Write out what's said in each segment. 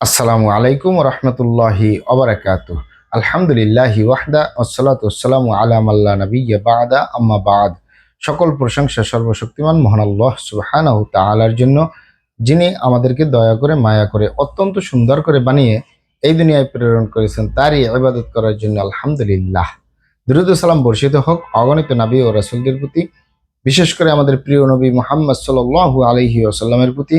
আসসালামু আলাইকুম রহমতুল্লাহি অবরাকাত আলহামদুলিল্লাহি ওয়াহদা আসসালাতু আসসালামু আলা মাল্লা নবিয়্যা বাদা, আম্মা বাদ। সকল প্রশংসা সর্বশক্তিমান, মহান আল্লাহ সুবহানাহু তাআলার জন্য, যিনি আমাদেরকে দয়া করে, মায়া করে, অত্যন্ত সুন্দর করে বানিয়ে এই দুনিয়ায় প্রেরণ করেছেন, তারই ইবাদত করার জন্য আলহামদুলিল্লাহ। দুরুদ সালাম বর্ষিত হোক, অগণিত নবী ও রাসূলদের প্রতি, বিশেষ করে আমাদের প্রিয় নবী মুহাম্মদ সাল্লাল্লাহু আলাইহি ওয়াসাল্লামের প্রতি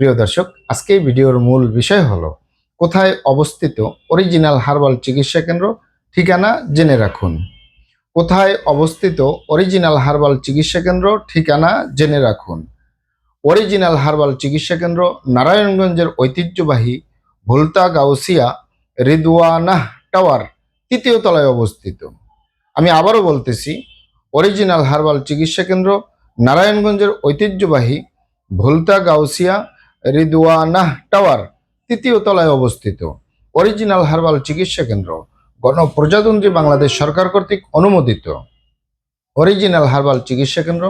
প্রিয় দর্শক, আজকে ভিডিওর মূল বিষয় হলো, কোথায় অবস্থিত অরিজিনাল হার্বাল চিকিৎসা কেন্দ্র? ঠিকানা জেনে রাখুন। কোথায় অবস্থিত অরিজিনাল হার্বাল চিকিৎসা কেন্দ্র? ঠিকানা জেনে রাখুন। অরিজিনাল হার্বাল চিকিৎসা কেন্দ্র নারায়ণগঞ্জের ঐতিহ্যবাহী ভুলতা গাউসিয়া রিদওয়ানাহ টাওয়ার তৃতীয় তলায় অবস্থিত। আমি আবারও বলতেছি অরিজিনাল হার্বাল চিকিৎসা কেন্দ্র নারায়ণগঞ্জের ঐতিহ্যবাহী ভুলতা গাউসিয়া রিদওয়ানাহ টাওয়ার তৃতীয় তলায় অবস্থিত। অরিজিনাল হার্বাল চিকিৎসা কেন্দ্র, গণপ্রজাতন্ত্রী বাংলাদেশ সরকার কর্তৃক অনুমোদিত। অরিজিনাল হার্বাল চিকিৎসা কেন্দ্র,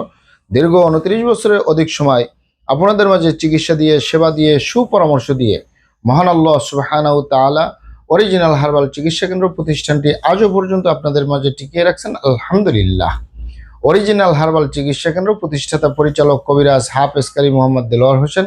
দীর্ঘ উনত্রিশ বছরের অধিক সময় আপনাদের মাঝে চিকিৎসা দিয়ে, সেবা দিয়ে, সুপরামর্শ দিয়ে, মহান আল্লাহ সুবাহানাউ তাআলা অরিজিনাল হার্বাল চিকিৎসা কেন্দ্র প্রতিষ্ঠানটি আজও পর্যন্ত আপনাদের মাঝে টিকিয়ে রাখছেন, আলহামদুলিল্লাহ। অরিজিনাল হার্বাল চিকিৎসা কেন্দ্র প্রতিষ্ঠাতা পরিচালক কবিরাজ হাফ এসকারি মোহাম্মদ দেলোয়ার হোসেন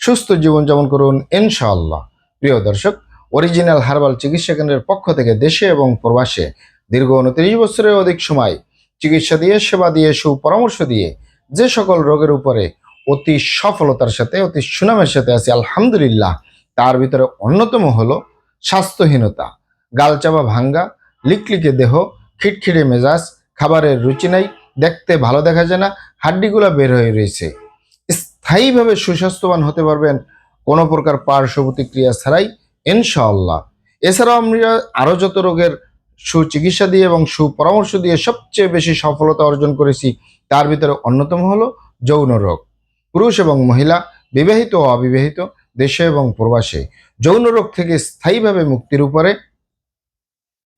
সুস্থ জীবনযাপন করুন ইনশাআল্লাহ। প্রিয় দর্শক অরিজিনাল হার্বাল চিকিৎসা কেন্দ্রের পক্ষ থেকে দেশে এবং প্রবাসে দীর্ঘ উনত্রিশ বছরের অধিক সময় চিকিৎসা দিয়ে, সেবা দিয়ে, সুপরামর্শ দিয়ে যে সকল রোগের উপরে অতি সফলতার সাথে, অতি সুনামের সাথে আছে, আলহামদুলিল্লাহ, তার ভিতরে অন্যতম হলো স্বাস্থ্যহীনতা। গালচাপা ভাঙ্গা, লিকলিকে দেহ, খিটখিটে মেজাজ, খাবারের রুচি নাই, দেখতে ভালো দেখা যায় না, হাড্ডিগুলা বের হয়ে রয়েছে। স্থায়ীভাবে সুস্বাস্থ্যবান হতে পারবেন কোনো প্রকার পার্শ্ব প্রতিক্রিয়া ছাড়াই, ইনশাআল্লাহ। এছাড়াও আমরা আরও যত রোগের সুচিকিৎসা দিয়ে এবং সুপরামর্শ দিয়ে সবচেয়ে বেশি সফলতা অর্জন করেছি, তার ভিতরে অন্যতম হলো যৌন রোগ। পুরুষ এবং মহিলা, বিবাহিত ও অবিবাহিত, দেশে এবং প্রবাসে। যৌন রোগ থেকে স্থায়ীভাবে মুক্তির উপরে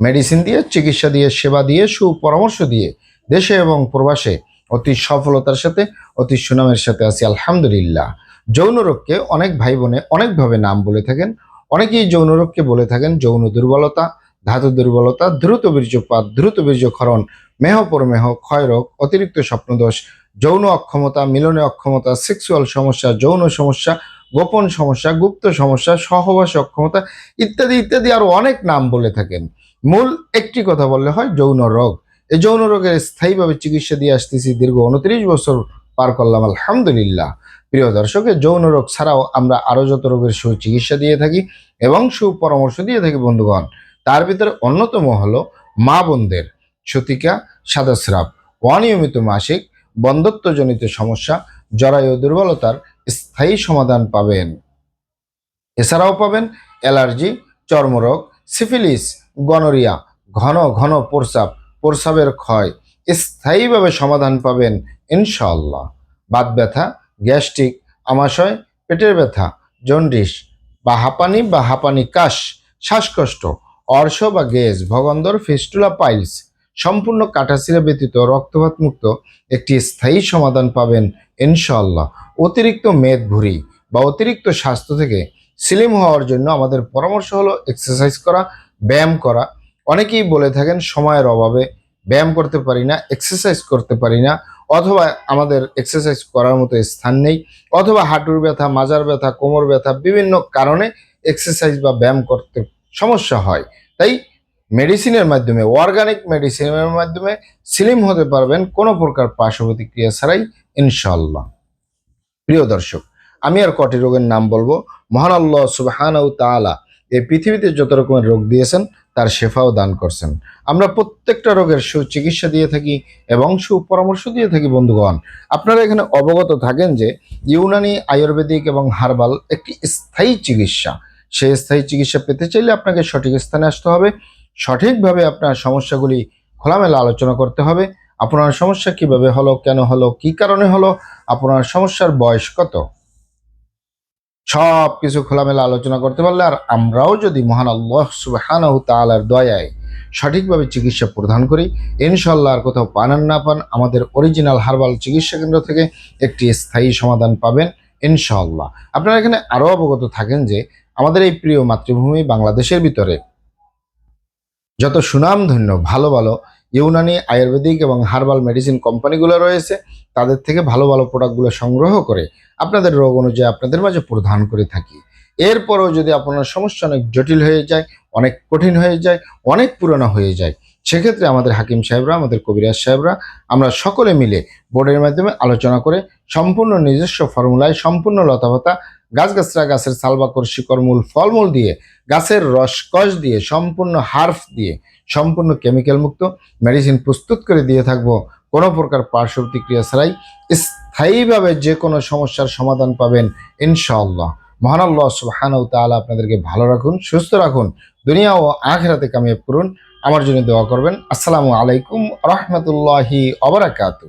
মেডিসিন দিয়ে, চিকিৎসা দিয়ে, সেবা দিয়ে, সুপরামর্শ দিয়ে দেশে এবং প্রবাসে অতি সফলতার সাথে, অতি সুনামের সাথে আছি, আলহামদুলিল্লাহ। যৌন রোগকে অনেক ভাই বোনে অনেকভাবে নাম বলে থাকেন। অনেকেই যৌন রোগকে বলে থাকেন, যৌন দুর্বলতা, ধাতু দুর্বলতা, দ্রুত বীর্যপাত, দ্রুত বীর্যক্ষরণ, মেহ পরমেহ ক্ষয়রোগ অতিরিক্ত স্বপ্নদোষ, যৌন অক্ষমতা, মিলনে অক্ষমতা, সেক্সুয়াল সমস্যা, যৌন সমস্যা, গোপন সমস্যা, গুপ্ত সমস্যা, সহবাস অক্ষমতা, ইত্যাদি ইত্যাদি আরও অনেক নাম বলে থাকেন। মূল একটি কথা বললে হয় যৌন রোগ। এই যৌন রোগের স্থায়ীভাবে চিকিৎসা দিয়ে আসতেছি দীর্ঘ উনত্রিশ বছর পার করলাম, আলহামদুলিল্লাহ। প্রিয় দর্শকের যৌন রোগ ছাড়াও আমরা আরও যত রোগের সুচিকিৎসা দিয়ে থাকি এবং সুপরামর্শ দিয়ে থাকি, বন্ধুগণ, তার ভিতরে অন্যতম হলো মা বোনদের সতিকা, সাদাস্রাব, অনিয়মিত মাসিক বন্ধত্বজনিত সমস্যা, জরায়ু দুর্বলতার স্থায়ী সমাধান পাবেন। এছাড়াও পাবেন অ্যালার্জি, চর্মরোগ, সিফিলিস, গনোরিয়া, ঘন ঘন প্রস্রাব প্রস্রাবের ক্ষয় স্থায়ীভাবে সমাধান পাবেন, ইনশাআল্লাহ। বাত ব্যথা, গ্যাস্ট্রিক, আমাশয়, পেটের ব্যথা, জন্ডিস বা হাঁপানি বা হাঁপানি, কাশ, শ্বাসকষ্ট, অর্শ বা গেজ, ভগন্দর, ফিস্টুলা, পাইলস সম্পূর্ণ কাটাছিরা ব্যতীত রক্তপাত মুক্ত একটি স্থায়ী সমাধান পাবেন, ইনশাআল্লাহ। অতিরিক্ত মেদ ভুরি বা অতিরিক্ত স্বাস্থ্য থেকে স্লিম হওয়ার জন্য আমাদের পরামর্শ হলো এক্সারসাইজ করা, ব্যায়াম করা অনেকেই বলে থাকেন সময়ের অভাবে ব্যায়াম করতে পারি না এক্সারসাইজ করতে পারি না, অথবা আমাদের এক্সারসাইজ করার মতো স্থান নেই, অথবা হাঁটুর ব্যথা, মাজার ব্যথা, কোমর ব্যথা বিভিন্ন কারণে এক্সারসাইজ বা ব্যায়াম করতে সমস্যা হয়। তাই মেডিসিনের মাধ্যমে অর্গানিক মেডিসিনের মাধ্যমে স্লিম হতে পারবেন কোনো প্রকার পার্শ্ব প্রতিক্রিয়া ছাড়াই ইনশাল্লাহ প্রিয় দর্শক, আমি আর কটি রোগের নাম বলব। মহান আল্লাহ সুবাহান এই পৃথিবীতে যত রকমের রোগ দিয়েছেন তার শেফাও দান করছেন। আমরা প্রত্যেকটা রোগের সুচিকিৎসা দিয়ে থাকি এবং সুপরামর্শ দিয়ে থাকি, বন্ধুগণ। আপনারা এখানে অবগত থাকেন যে ইউনানি আয়ুর্বেদিক এবং হার্বাল একটি স্থায়ী চিকিৎসা। সেই স্থায়ী চিকিৎসা পেতে চাইলে আপনাকে সঠিক স্থানে আসতে হবে। সঠিকভাবে আপনার সমস্যাগুলি খোলামেলা আলোচনা করতে হবে। আপনার সমস্যা কীভাবে হলো, কেন হলো, কি কারণে হলো, আপনার সমস্যার বয়স কত? সব কিছু খোলামেলা আলোচনা করতে পারলে আর আমরাও যদি মহান আল্লাহ সুবহানাহু তাআলার দয়ায় সঠিকভাবে চিকিৎসা প্রদান করি ইনশাল্লাহ আর কোথাও পান আর না পান, আমাদের অরিজিনাল হার্বাল চিকিৎসা কেন্দ্র থেকে একটি স্থায়ী সমাধান পাবেন ইনশাল্লাহ আপনারা এখানে আরও অবগত থাকেন যে আমাদের এই প্রিয় মাতৃভূমি বাংলাদেশের ভিতরে যত সুনামধন্য, ভালো ভালো ইউনানি, আয়ুর্বেদিক এবং হার্বাল মেডিসিন কোম্পানিগুলো রয়েছে, তাদের থেকে ভালো ভালো প্রোডাক্টগুলো সংগ্রহ করে আপনাদের রোগ অনুযায়ী আপনাদের মাঝে প্রদান করে থাকি। এরপরও যদি আপনার সমস্যা অনেক জটিল হয়ে যায়, অনেক কঠিন হয়ে যায়, অনেক পুরনো হয়ে যায় সেক্ষেত্রে আমাদের হাকিম সাহেবরা, আমাদের কবিরাজ সাহেবরা, আমরা সকলে মিলে বোর্ডের মাধ্যমে আলোচনা করে সম্পূর্ণ নিজস্ব ফর্মুলায়, সম্পূর্ণ লতাপাতা গাছগাছরা গাছের সালবাকর শিকড় মূল, ফলমূল দিয়ে, গাছের রসকস দিয়ে, সম্পূর্ণ হার্ফ দিয়ে, সম্পূর্ণ কেমিক্যাল মুক্ত মেডিসিন প্রস্তুত করে দিয়ে থাকব। কোনো প্রকার পার্শ্ব প্রতিক্রিয়া ছাড়াই স্থায়ীভাবে যে কোনো সমস্যার সমাধান পাবেন ইনশাআল্লাহ। মহান আল্লাহ সুবহানাহু তাআলা আপনাদেরকে ভালো রাখুন, সুস্থ রাখুন, দুনিয়া ও আখেরাতে কামিয়াব করুন। আমার জন্য দোয়া করবেন। আসসালামু আলাইকুম রহমতুল্লাহি অবরাকাতু